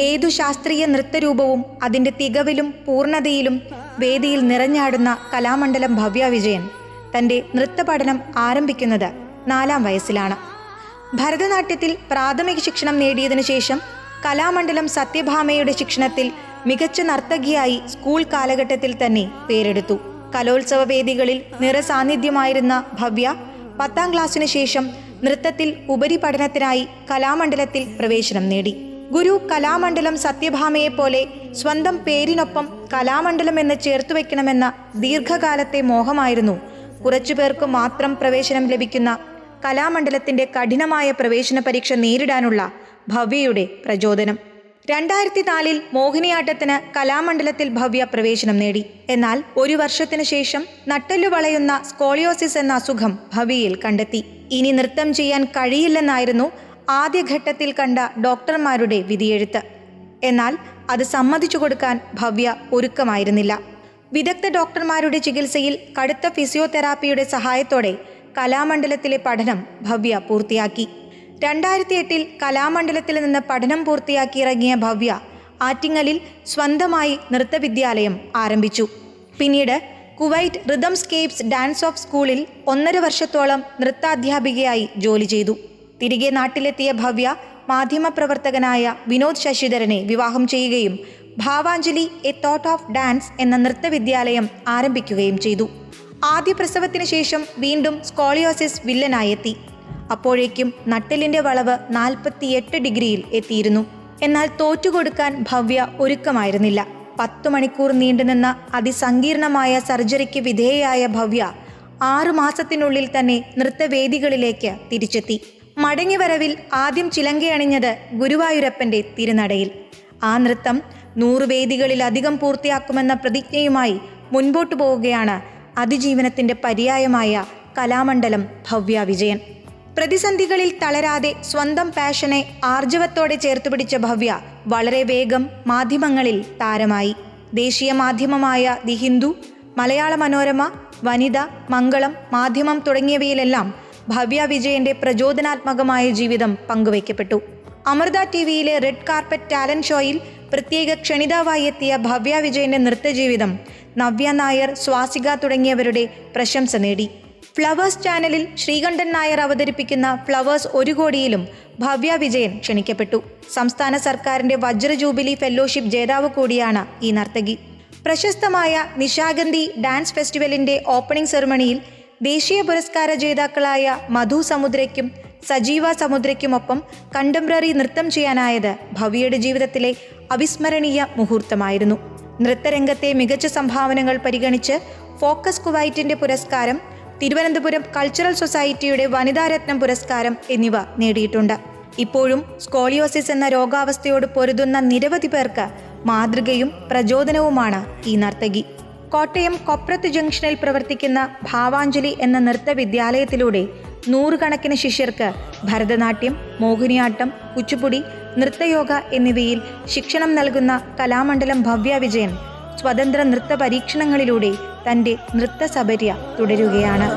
ഏതു ശാസ്ത്രീയ നൃത്തരൂപവും അതിന്റെ തികവിലും പൂർണതയിലും വേദിയിൽ നിറഞ്ഞാടുന്ന കലാമണ്ഡലം ഭവ്യ വിജയൻ. തന്റെ നൃത്തപഠനം ആരംഭിക്കുന്നത് നാലാം വയസ്സിലാണ്. ഭരതനാട്യത്തിൽ പ്രാഥമിക ശിക്ഷണം നേടിയതിനു ശേഷം കലാമണ്ഡലം സത്യഭാമയുടെ ശിക്ഷണത്തിൽ മികച്ച നർത്തകിയായി സ്കൂൾ കാലഘട്ടത്തിൽ തന്നെ പേരെടുത്തു. കലോത്സവ വേദികളിൽ നിറസാന്നിധ്യമായിരുന്ന ഭവ്യ പത്താം ക്ലാസ്സിനു ശേഷം നൃത്തത്തിൽ ഉപരിപഠനത്തിനായി കലാമണ്ഡലത്തിൽ പ്രവേശനം നേടി. ഗുരു കലാമണ്ഡലം സത്യഭാമയെ പോലെ സ്വന്തം പേരിനൊപ്പം കലാമണ്ഡലം എന്ന് ചേർത്തു വയ്ക്കണമെന്ന ദീർഘകാലത്തെ മോഹമായിരുന്നു. കുറച്ചുപേർക്ക് മാത്രം പ്രവേശനം ലഭിക്കുന്ന കലാമണ്ഡലത്തിന്റെ കഠിനമായ പ്രവേശന പരീക്ഷ നേരിടാനുള്ള ഭവ്യയുടെ പ്രചോദനം. രണ്ടായിരത്തി നാലിൽ മോഹിനിയാട്ടത്തിന് കലാമണ്ഡലത്തിൽ ഭവ്യ പ്രവേശനം നേടി. എന്നാൽ ഒരു വർഷത്തിനു ശേഷം നട്ടല്ലു വളയുന്ന സ്കോളിയോസിസ് എന്ന അസുഖം ഭവ്യയിൽ കണ്ടെത്തി. ഇനി നൃത്തം ചെയ്യാൻ കഴിയില്ലെന്നായിരുന്നു ആദ്യഘട്ടത്തിൽ കണ്ട ഡോക്ടർമാരുടെ വിധിയെഴുത്ത്. എന്നാൽ അത് സമ്മതിച്ചു കൊടുക്കാൻ ഭവ്യ ഒരുക്കമായിരുന്നില്ല. വിദഗ്ധ ഡോക്ടർമാരുടെ ചികിത്സയിൽ കടുത്ത ഫിസിയോതെറാപ്പിയുടെ സഹായത്തോടെ കലാമണ്ഡലത്തിലെ പഠനം ഭവ്യ പൂർത്തിയാക്കി. രണ്ടായിരത്തി എട്ടിൽ കലാമണ്ഡലത്തിൽ നിന്ന് പഠനം പൂർത്തിയാക്കി ഇറങ്ങിയ ഭവ്യ ആറ്റിങ്ങലിൽ സ്വന്തമായി നൃത്തവിദ്യാലയം ആരംഭിച്ചു. പിന്നീട് Kuwait rhythm scapes dance of സ്കൂളിൽ ഒന്നര വർഷത്തോളം നൃത്താധ്യാപികയായി ജോലി ചെയ്തു. തിരികെ നാട്ടിലെത്തിയ ഭവ്യ മാധ്യമപ്രവർത്തകനായ വിനോദ് ശശിധരനെ വിവാഹം ചെയ്യുകയും Bhavanjali a thought of dance എന്ന നൃത്തവിദ്യാലയം ആരംഭിക്കുകയും ചെയ്തു. ആദ്യ പ്രസവത്തിന് ശേഷം വീണ്ടും സ്കോളിയോസിസ് വില്ലനായെത്തി. അപ്പോഴേക്കും നട്ടലിന്റെ വളവ് നാൽപ്പത്തിയെട്ട് ഡിഗ്രിയിൽ എത്തിയിരുന്നു. എന്നാൽ തോറ്റുകൊടുക്കാൻ ഭവ്യ ഒരുക്കമായിരുന്നില്ല. പത്തു മണിക്കൂർ നീണ്ടുനിന്ന അതിസങ്കീർണമായ സർജറിക്ക് വിധേയയായ ഭവ്യ ആറു മാസത്തിനുള്ളിൽ തന്നെ നൃത്തവേദികളിലേക്ക് തിരിച്ചെത്തി. മടങ്ങിവരവിൽ ആദ്യം ചിലങ്കയണിഞ്ഞത് ഗുരുവായൂരപ്പന്റെ തിരുനടയിൽ. ആ നൃത്തം നൂറ് വേദികളിലധികം പൂർത്തിയാക്കുമെന്ന പ്രതിജ്ഞയുമായി മുൻപോട്ടു പോവുകയാണ് അതിജീവനത്തിന്റെ പര്യായമായ കലാമണ്ഡലം ഭവ്യ വിജയൻ. പ്രതിസന്ധികളിൽ തളരാതെ സ്വന്തം പാഷനെ ആർജവത്തോടെ ചേർത്തുപിടിച്ച ഭവ്യ വളരെ വേഗം മാധ്യമങ്ങളിൽ താരമായി. ദേശീയ മാധ്യമമായ ദി ഹിന്ദു മലയാള മനോരമ വനിത മംഗളം മാധ്യമം തുടങ്ങിയവയിലെല്ലാം ഭവ്യ വിജയന്റെ പ്രചോദനാത്മകമായ ജീവിതം പങ്കുവയ്ക്കപ്പെട്ടു. അമൃത ടി വിയിലെ റെഡ് കാർപ്പറ്റ് ടാലന്റ് ഷോയിൽ പ്രത്യേക ക്ഷണിതാവായി എത്തിയ ഭവ്യ വിജയന്റെ നൃത്തജീവിതം നവ്യ നായർ സ്വാസിക തുടങ്ങിയവരുടെ പ്രശംസ നേടി. ഫ്ലവേഴ്സ് ചാനലിൽ ശ്രീകണ്ഠൻ നായർ അവതരിപ്പിക്കുന്ന ഫ്ലവേഴ്സ് ഒരു കോടിയിലും ഭവ്യ വിജയൻ ക്ഷണിക്കപ്പെട്ടു. സംസ്ഥാന സർക്കാരിന്റെ വജ്ര ജൂബിലി ഫെല്ലോഷിപ്പ് ജേതാവ് കൂടിയാണ് ഈ നർത്തകി. പ്രശസ്തമായ നിശാഗന്ധി ഡാൻസ് ഫെസ്റ്റിവലിന്റെ ഓപ്പണിംഗ് സെറമണിയിൽ ദേശീയ പുരസ്കാര ജേതാക്കളായ മധു സമുദ്രയ്ക്കും സജീവ സമുദ്രയ്ക്കുമൊപ്പം കണ്ടംപററി നൃത്തം ചെയ്യാനായത് ഭവ്യയുടെ ജീവിതത്തിലെ അവിസ്മരണീയ മുഹൂർത്തമായിരുന്നു. നൃത്തരംഗത്തെ മികച്ച സംഭാവനകൾ പരിഗണിച്ച് ഫോക്കസ് കുവൈറ്റിന്റെ പുരസ്കാരം തിരുവനന്തപുരം കൾച്ചറൽ സൊസൈറ്റിയുടെ വനിതാരത്നം പുരസ്കാരം എന്നിവ നേടിയിട്ടുണ്ട്. ഇപ്പോഴും സ്കോളിയോസിസ് എന്ന രോഗാവസ്ഥയോട് പൊരുതുന്ന നിരവധി പേർക്ക് മാതൃകയും പ്രചോദനവുമാണ് ഈ നർത്തകി. കോട്ടയം കൊപ്രത്ത് ജംഗ്ഷനിൽ പ്രവർത്തിക്കുന്ന ഭാവാഞ്ജലി എന്ന നൃത്ത വിദ്യാലയത്തിലൂടെ നൂറുകണക്കിന് ശിഷ്യർക്ക് ഭരതനാട്യം മോഹിനിയാട്ടം കുച്ചുപുടി നൃത്തയോഗ എന്നിവയിൽ ശിക്ഷണം നൽകുന്ന കലാമണ്ഡലം ഭവ്യ വിജയൻ സ്വതന്ത്ര നൃത്ത പരീക്ഷണങ്ങളിലൂടെ തന്റെ നൃത്തസബര്യ തുടരുകയാണ്.